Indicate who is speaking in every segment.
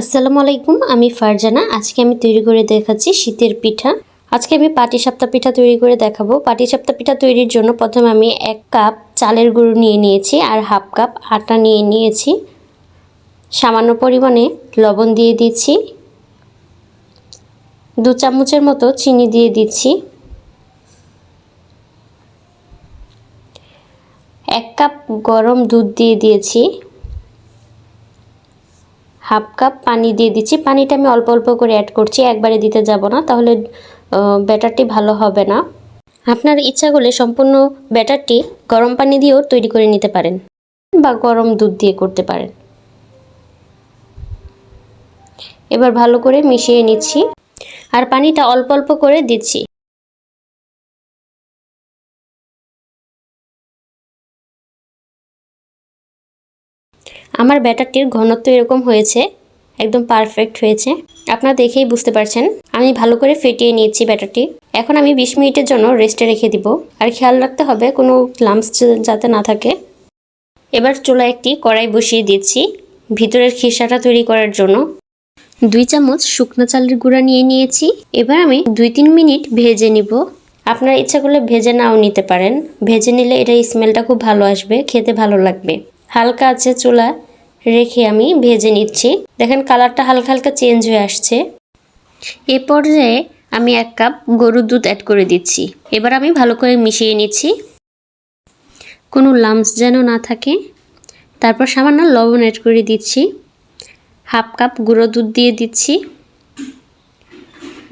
Speaker 1: আসসালামু আলাইকুম, আমি ফারজানা। আজকে আমি তৈরি করে দেখাচ্ছি শীতের পিঠা। আজকে আমি পাটিসাপ্তা পিঠা তৈরি করে দেখাবো। পাটিসাপ্তা পিঠা তৈরির জন্য প্রথমে আমি এক কাপ চালের গুঁড়ো নিয়ে নিয়েছি আর হাফ কাপ আটা নিয়ে নিয়েছি। সামান্য পরিমাণে লবণ দিয়ে দিচ্ছি। দু চামচের মতো চিনি দিয়ে দিচ্ছি। এক কাপ গরম দুধ দিয়ে দিয়েছি। হাফ কাপ পানি দিয়ে দিচ্ছি। পানিটা আমি অল্প অল্প করে অ্যাড করছি, একবারে দিতে যাব না, তাহলে ব্যাটারটি ভালো হবে না। আপনার ইচ্ছা করলে সম্পূর্ণ ব্যাটারটি গরম পানি দিয়েও তৈরি করে নিতে পারেন বা গরম দুধ দিয়ে করতে পারেন। এবার ভালো করে মিশিয়ে নিচ্ছি। আর পানিটা অল্প অল্প করে দিচ্ছি। আমার ব্যাটারটির ঘনত্ব এরকম হয়েছে, একদম পারফেক্ট হয়েছে। আপনারা দেখেই বুঝতে পারছেন, আমি ভালো করে ফেটিয়ে নিয়েছি ব্যাটারটি। এখন আমি বিশ মিনিটের জন্য রেস্টে রেখে দিব। আর খেয়াল রাখতে হবে, কোনো লাম্পস যাতে না থাকে। এবার চুলা একটি কড়াই বসিয়ে দিচ্ছি, ভিতরের খিসাটা তৈরি করার জন্য। দুই চামচ শুকনো চালের গুঁড়া নিয়ে নিয়েছি। এবার আমি দুই তিন মিনিট ভেজে নিব। আপনার ইচ্ছা করলে ভেজে নাও নিতে পারেন। ভেজে নিলে এটা স্মেলটা খুব ভালো আসবে, খেতে ভালো লাগবে। হালকা আছে চুলা, রেখে আমি ভেজে নিচ্ছি। দেখেন কালারটা হালকা হালকা চেঞ্জ হয়ে আসছে। এ পর্যায়ে আমি এক কাপ গরুর দুধ অ্যাড করে দিচ্ছি। এবার আমি ভালো করে মিশিয়ে নিচ্ছি। কোনো লামস যেন না থাকে। তারপর সামান্য লবণ অ্যাড করে দিচ্ছি। হাফ কাপ গুঁড়ো দুধ দিয়ে দিচ্ছি।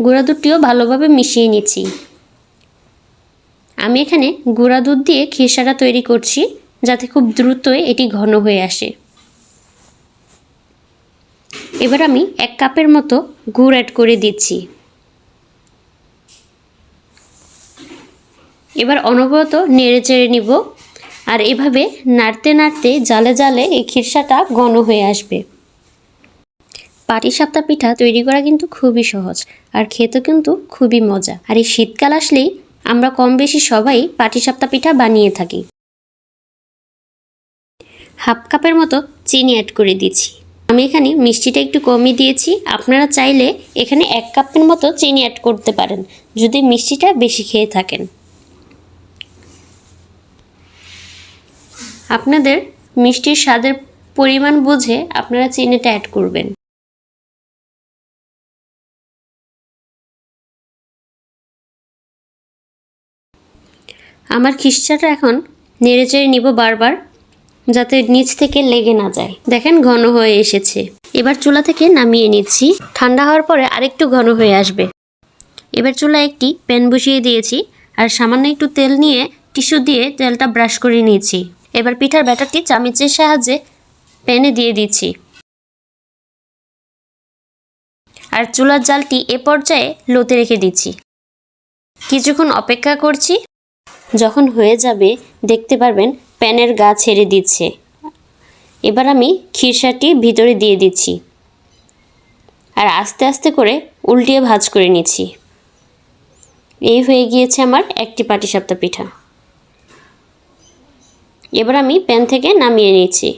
Speaker 1: গুঁড়া দুধটিও ভালোভাবে মিশিয়ে নিচ্ছি। আমি এখানে গুঁড়া দুধ দিয়ে খিসাটা তৈরি করছি। যাতে খুব দ্রুতই এটি ঘন হয়ে আসে। এবার আমি এক কাপের মতো গুড় অ্যাড করে দিচ্ছি। এবার অনবরত নেড়ে চেড়ে নিব আর এভাবে নাড়তে নাড়তে জালে জালে এই খিরসাটা ঘন হয়ে আসবে। পাটিসাপ্তা পিঠা তৈরি করা কিন্তু খুবই সহজ আর খেতে কিন্তু খুবই মজা। আর এই শীতকাল আসলেই আমরা কম বেশি সবাই পাটিসাপ্তা পিঠা বানিয়ে থাকি। হাফ কাপের মতো চিনি অ্যাড করে দিচ্ছি। আমি এখানে মিষ্টিটা একটু কমই দিয়েছি। আপনারা চাইলে এখানে এক কাপের মতো চিনি অ্যাড করতে পারেন, যদি মিষ্টিটা বেশি খেয়ে থাকেন। আপনাদের মিষ্টির স্বাদের পরিমাণ বুঝে আপনারা চিনিটা অ্যাড করবেন। আমার খিসচাটা এখন নেড়ে চেড়ে নিব বারবার। যাতে নিচ থেকে লেগে না যায়। দেখেন ঘন হয়ে এসেছে। এবার চুলা থেকে নামিয়ে নিচ্ছি। ঠান্ডা হওয়ার পরে আরেকটু ঘন হয়ে আসবে। এবার চুলা একটি প্যান বসিয়ে দিয়েছি আর সামান্য একটু তেল নিয়ে টিস্যু দিয়ে তেলটা ব্রাশ করে নিয়েছি। এবার পিঠার ব্যাটারটি চামিচের সাহায্যে প্যানে দিয়ে দিচ্ছি। আর চুলার জালটি এ পর্যায়ে লোতে রেখে দিচ্ছি। কিছুক্ষণ অপেক্ষা করছি। যখন হয়ে যাবে, দেখতে পারবেন প্যানের গা ছেড়ে দিচ্ছে। এবার আমি খিরসাটি ভিতরে দিয়ে দিচ্ছি। আর আস্তে আস্তে করে উল্টিয়ে ভাজ করে নিচ্ছি। এই হয়ে গিয়েছে আমার একটি পাটিসাপ্তা পিঠা। এবার আমি প্যান থেকে নামিয়ে নিচ্ছি।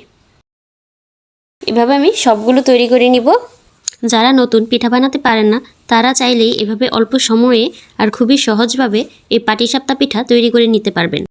Speaker 1: এভাবে আমি সবগুলো তৈরি করে নিব। যারা নতুন পিঠা বানাতে পারেন না তারা চাইলেই এভাবে অল্প সময়ে আর খুবই সহজভাবে এই পাটিসাপ্তা পিঠা তৈরি করে নিতে পারবেন।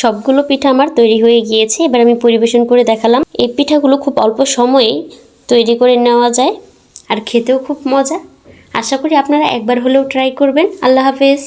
Speaker 1: সবগুলো পিঠা আমার তৈরি হয়ে গিয়েছে। এবার আমি পরিবেশন করে দেখালাম। এই পিঠাগুলো খুব অল্প সময়েই তৈরি করে নেওয়া যায় আর খেতেও খুব মজা। আশা করি আপনারা একবার হলেও ট্রাই করবেন। আল্লাহ হাফেজ।